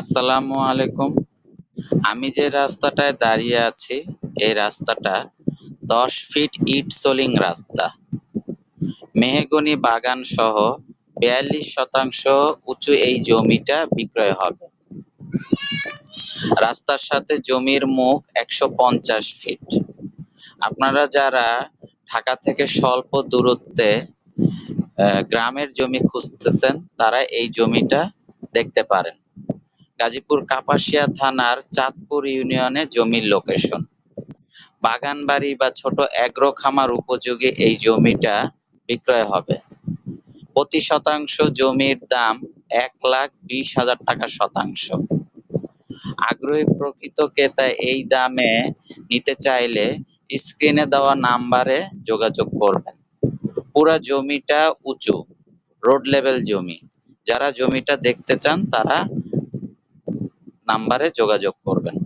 আসসালামু আলাইকুম। আমি যে রাস্তাটায় দাঁড়িয়ে আছি, এই রাস্তাটা দশ ফিট ইট সোলিং রাস্তা। মেহগনি বাগান সহ বিয়াল্লিশ শতাংশ উঁচু এই জমিটা বিক্রয় হবে। রাস্তার সাথে জমির মুখ একশো পঞ্চাশ ফিট। আপনারা যারা ঢাকা থেকে স্বল্প দূরত্বে গ্রামের জমি খুঁজতেছেন, তারা এই জমিটা দেখতে পারেন। গাজীপুর কাপাসিয়া থানার চাঁদপুর ইউনিয়নে জমির লোকেশন বাগান বাড়ি বা ছোট এগ্রো খামার উপযোগী এই জমিটা বিক্রয় হবে। প্রতি শতাংশ জমির দাম এক লাখ বিশ হাজার টাকা শতাংশ। আগ্রহী প্রকৃত ক্রেতা এই দামে নিতে চাইলে স্ক্রিনে দেওয়া নাম্বারে যোগাযোগ করবেন। পুরা জমিটা উঁচু রোড লেভেল জমি। যারা জমিটা দেখতে চান তারা নাম্বারে যোগাযোগ করবেন।